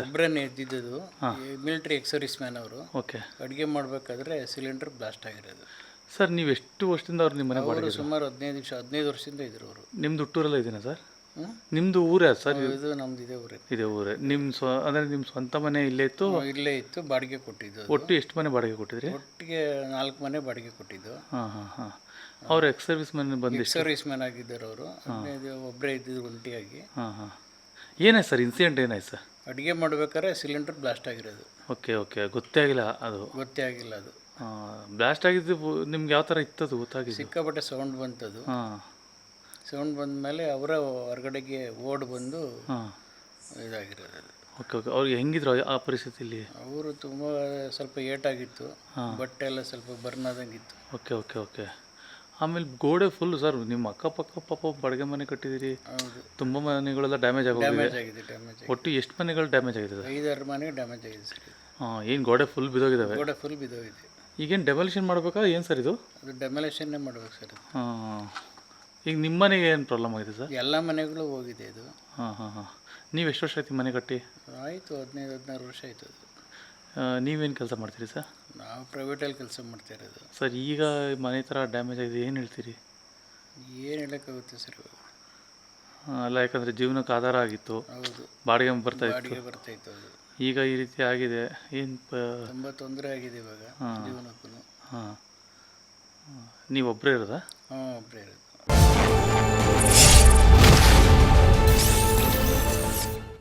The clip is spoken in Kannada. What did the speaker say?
ಒಬ್ಬರನ್ನೇ ಇದ್ದಿದ್ದು ಮಿಲಿಟರಿ ಎಕ್ಸರ್ವಿಸ್ ಮ್ಯಾನ್ ಅವರು. ಓಕೆ. ಅಡುಗೆ ಮಾಡಬೇಕಾದ್ರೆ ಸಿಲಿಂಡರ್ ಬ್ಲಾಸ್ಟ್ ಆಗಿರೋದು. ಸರ್ ನೀವು ಎಷ್ಟು ವರ್ಷದಿಂದ ಅವ್ರು ನಿಮ್ಮ ಮನೆ ಅವರು ಬಾಡಿಗೆ ಸುಮಾರು ಹದಿನೈದು ನಿಮಿಷ ಹದಿನೈದು ವರ್ಷದಿಂದ ಇದ್ರು ಅವರು. ನಿಮ್ದು ಹುಟ್ಟೂರೆಲ್ಲ ಇದೀನಾ ಸರ್? ಹ್ಮ್? ನಿಮ್ಮದು ಊರೇ ಸರ್? ಇದು ನಮ್ದು ಇದೇ ಊರೇ. ಇದೆ ಊರೇ. ನಿಮ್ಮ ಸ್ವ ಅಂದರೆ ನಿಮ್ಮ ಸ್ವಂತ ಮನೆ ಇಲ್ಲೇ ಇತ್ತು? ಇಲ್ಲೇ ಇತ್ತು ಬಾಡಿಗೆ ಕೊಟ್ಟಿದ್ದು ಅದು. ಒಟ್ಟು ಎಷ್ಟು ಮನೆ ಬಾಡಿಗೆ ಕೊಟ್ಟಿದ್ರಿ? ಒಟ್ಟಿಗೆ ನಾಲ್ಕು ಮನೆ ಬಾಡಿಗೆ ಕೊಟ್ಟಿದ್ದು. ಹಾಂ ಹಾಂ ಹಾಂ. ಅವ್ರು ಎಕ್ಸ್ ಸರ್ವಿಸ್ ಮನೆ ಬಂದು ಸರ್ವಿಸ್ ಮ್ಯಾನ್ ಆಗಿದ್ದಾರೆ ಅವರು. ಹದಿನೈದು ಒಬ್ಬರೇ ಇದ್ದಿದ್ದು ಒಂಟಿಯಾಗಿ. ಹಾಂ ಹಾಂ. ಏನಾಯ್ತು ಸರ್ ಇನ್ಸಿಡೆಂಟ್ ಏನಾಯ್ತು ಸರ್? ಅಡುಗೆ ಮಾಡ್ಬೇಕಾದ್ರೆ ಸಿಲಿಂಡರ್ ಬ್ಲಾಸ್ಟ್ ಆಗಿರೋದು. Okay okay. ಗೊತ್ತೇ ಆಗಿಲ್ಲ ಅದು. ಗೊತ್ತೇ ಆಗಿಲ್ಲ ಅದು. ಬ್ಲಾಸ್ಟ್ ಆಗಿದ್ದು ನಿಮ್ಗೆ ಯಾವ ಥರ ಇತ್ತದು ಗೊತ್ತಾಗಿದ್ದು ಸಿಕ್ಕಾಪಟ್ಟೆ ಸೌಂಡ್ ಬಂತದು. ಹಾಂ. ಸೌಂಡ್ ಬಂದ ಮೇಲೆ ಅವರ ಹೊರಗಡೆಗೆ ಓಡ್ ಬಂದು ಹಾಂ. ಇದಾಗಿರೋದು ಅದು. Okay okay. ಅವ್ರಿಗೆ ಹೆಂಗಿದ್ರು ಆ ಪರಿಸ್ಥಿತಿಲಿ? ಅವರು ತುಂಬ ಸ್ವಲ್ಪ ಏಟಾಗಿತ್ತು. ಬಟ್ಟೆ ಎಲ್ಲ ಸ್ವಲ್ಪ ಬರ್ನ್ ಆದಂಗಿತ್ತು. Okay okay okay. ಆಮೇಲೆ ಗೋಡೆ ಫುಲ್ ಸರ್ ನಿಮ್ಮ ಅಕ್ಕಪಕ್ಕ ಪಾಪ ಬಾಡಿಗೆ ಮನೆ ಕಟ್ಟಿದಿರಿ. ತುಂಬ ಮನೆಗಳೆಲ್ಲ ಡ್ಯಾಮೇಜ್ ಆಗಿದೆ ಒಟ್ಟು ಎಷ್ಟು ಮನೆಗಳು ಡ್ಯಾಮೇಜ್ ಆಗಿದೆ ಸರ್ ಐದಾರು ಮನೆ ಡ್ಯಾಮೇಜ್ ಆಗಿದೆ ಸರ್ ಹಾಂ ಏನು ಗೋಡೆ ಫುಲ್ ಬಿದ್ದೋಗಿದ್ದಾವೆ ಗೋಡೆ ಫುಲ್ ಬಿದೋಗಿದೆ ಈಗೇನು ಡೆಮೊಲಿಷನ್ ಮಾಡ್ಬೇಕಾ ಏನು ಸರ್ ಇದು? ಅದು ಡೆಮೊಲೇಷನ್ನೇ ಮಾಡ್ಬೇಕು ಸರ್. ಹಾಂ ಈಗ ನಿಮ್ಮ ಮನೆಗೆ ಏನು ಪ್ರಾಬ್ಲಮ್ ಆಗಿದೆ ಸರ್ ಎಲ್ಲ ಮನೆಗಳು ಹೋಗಿದೆ ಇದು ಹಾಂ ಹಾಂ ಹಾಂ. ನೀವು ಎಷ್ಟು ವರ್ಷ ಆಯ್ತು ಮನೆ ಕಟ್ಟಿ? ಆಯಿತು ಹದಿನೈದು ಹದಿನಾರು ವರ್ಷ ಆಯಿತು ಅದು. ನೀವೇನು ಕೆಲಸ ಮಾಡ್ತೀರಿ ಸರ್ ನಾವು ಪ್ರೈವೇಟಲ್ಲಿ ಕೆಲಸ ಮಾಡ್ತಾ ಇರೋದು. ಸರ್ ಈಗ ಮನೆ ಥರ ಡ್ಯಾಮೇಜ್ ಆಗಿದೆ ಏನು ಹೇಳ್ತೀರಿ? ಏನು ಹೇಳೋಕ್ಕಾಗುತ್ತೆ ಸರ್? ಇವಾಗ ಅಲ್ಲ ಯಾಕಂದರೆ ಜೀವನಕ್ಕೆ ಆಧಾರ ಆಗಿತ್ತು. ಹೌದು. ಬಾಡಿಗೆ ಬರ್ತಾ ಇತ್ತು. ಬಾಡಿಗೆ ಬರ್ತಾ ಇತ್ತು ಅದು. ಈಗ ಈ ರೀತಿ ಆಗಿದೆ. ಏನು ಪ ತುಂಬ ತೊಂದರೆ ಆಗಿದೆ ಇವಾಗ ಜೀವನಕ್ಕೂ ಹಾಂ. ನೀವು ಒಬ್ಬರೇ ಇರೋದಾ? ಹಾಂ ಒಬ್ಬರೇ ಇರೋದು.